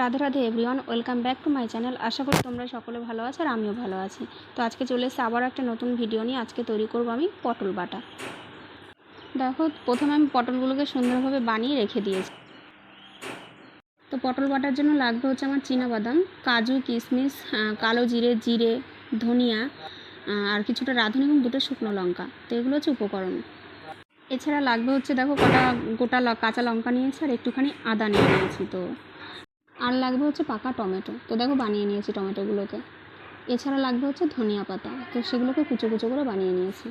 Radhe Radhe everyone, welcome back to my channel. আশা করি তোমরা সকলে ভালো আছো আর আমিও ভালো আছি। তো আজকে চলে এসেছে আবার একটা নতুন ভিডিও নিয়ে। আজকে তৈরি করব আমি পটল বাটা। দেখো, প্রথমে আমি পটলগুলোকে সুন্দরভাবে বানিয়ে রেখে দিয়েছি। তো পটল বাটার জন্য লাগবে হচ্ছে আমার বাদাম, কাজু, কিশমিশ কালো জিরে জিরে, ধনিয়া আর কিছুটা রাঁধুনি এবং দুটো শুকনো লঙ্কা। তো এগুলো হচ্ছে উপকরণ। এছাড়া লাগবে হচ্ছে দেখো কটা গোটা কাঁচা লঙ্কা নিয়েছি আর একটুখানি আদা নিয়ে নিয়েছি। তো আর লাগবে হচ্ছে পাকা টমেটো। তো দেখো বানিয়ে নিয়েছি টমেটোগুলোকে। এছাড়া লাগবে হচ্ছে ধনিয়া পাতা। তো সেগুলোকে কুচো কুচো করে বানিয়ে নিয়েছি।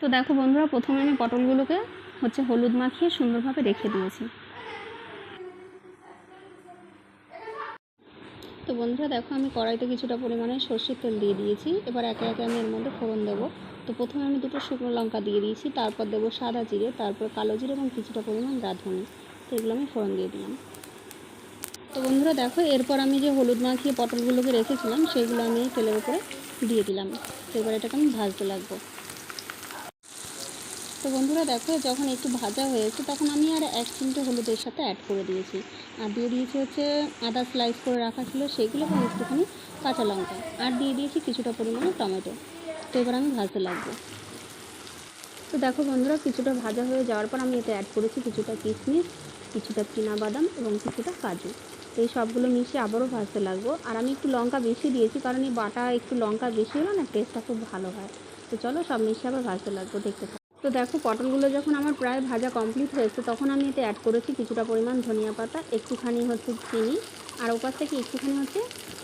তো দেখো বন্ধুরা, প্রথমে আমি পটলগুলোকে হচ্ছে হলুদ মাখিয়ে সুন্দরভাবে রেখে দিয়েছি। তো বন্ধুরা, দেখো আমি কড়াইতে কিছুটা পরিমাণে সর্ষের তেল দিয়ে দিয়েছি। এবার একে একে আমি এর মধ্যে ফোড়ন দেবো। তো প্রথমে আমি দুটো শুকনো লঙ্কা দিয়ে দিয়েছি। তারপর দেবো সাদা জিরে, তারপর কালো জিরে এবং কিছুটা পরিমাণ রাঁধুনি। এগুলো আমি ফোড়ন দিয়ে দিলাম। তো বন্ধুরা দেখো, এরপর আমি যে হলুদ মাখিয়ে পটলগুলোকে রেখেছিলাম, সেগুলো আমি তেলের উপরে দিয়ে দিলাম। এবার এটাকে আমি ভাজতে লাগবো। তো বন্ধুরা দেখো, যখন একটু ভাজা হয়েছে, তখন আমি আর এক চিমটে হলুদের সাথে অ্যাড করে দিয়েছি। আর দিয়ে দিয়েছি হচ্ছে আদা স্লাইস করে রাখা ছিল, সেগুলো এবং একটুখানি কাঁচা লঙ্কা। আর দিয়ে দিয়েছি কিছুটা পরিমাণে টমেটো। তো এবার আমি ভাজতে লাগবো। তো দেখো বন্ধুরা, কিছুটা ভাজা হয়ে যাওয়ার পর আমি এতে অ্যাড করেছি কিছুটা কিশমিশ কিছুটা বাদাম এবং কিছুটা কাজু। এই সবগুলো মিশিয়ে আবারও ভাজতে লাগবো। আর আমি একটু লঙ্কা বেশি দিয়েছি কারণ এই বাটা একটু লঙ্কা বেশি হলে না টেস্টটা খুব ভালো হয়। তো চলো সব মিশিয়ে আবার ভাজতে লাগবো, দেখতে তো দেখো পটলগুলো যখন আমার প্রায় ভাজা কমপ্লিট হয়েছে, তখন আমি এতে অ্যাড করেছি কিছুটা পরিমাণ ধনিয়া পাতা, একটুখানি হচ্ছে চিনি, আর ওপাশ থেকে একটুখানি হচ্ছে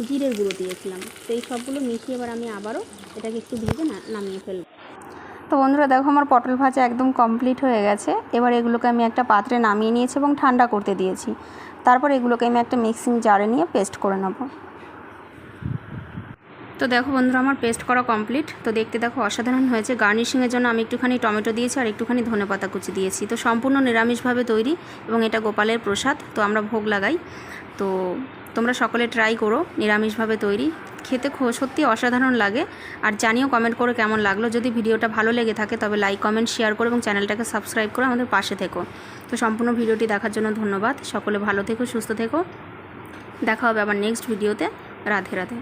জিরের গুঁড়ো দিয়েছিলাম। তো এই সবগুলো মিশিয়ে এবার আমি আবারও এটাকে একটু ভেজে নামিয়ে ফেলব। তো বন্ধুরা দেখো আমার পটল ভাজা একদম কমপ্লিট হয়ে গেছে। এবার এগুলোকে আমি একটা পাত্রে নামিয়ে নিয়েছি এবং ঠান্ডা করতে দিয়েছি। তারপর এগুলোকে আমি একটা মিক্সিং জারে নিয়ে পেস্ট করে নেব। তো দেখো বন্ধুরা আমার পেস্ট করা কমপ্লিট তো দেখতে দেখো অসাধারণ হয়েছে। গার্নিশিংয়ের জন্য আমি একটুখানি টমেটো দিয়েছি আর একটুখানি ধনেপাতা কুচি দিয়েছি। তো সম্পূর্ণ নিরামিষভাবে তৈরি এবং এটা গোপালের প্রসাদ। তো আমরা ভোগ লাগাই। তো তোমরা সকলে ট্রাই করো, নিরামিষভাবে তৈরি। খেতে সত্যি অসাধারণ লাগে। আর জানিও কমেন্ট করে কেমন লাগল। যদি ভিডিওটা ভালো লেগে থাকে, তবে লাইক কমেন্ট শেয়ার করো এবং চ্যানেলটাকে সাবস্ক্রাইব করে আমাদের পাশে থেকো। তো সম্পূর্ণ ভিডিওটি দেখার জন্য ধন্যবাদ। সকলে ভালো থেকো, সুস্থ থেকো। দেখা হবে আবার নেক্সট ভিডিওতে রাধে রাধে।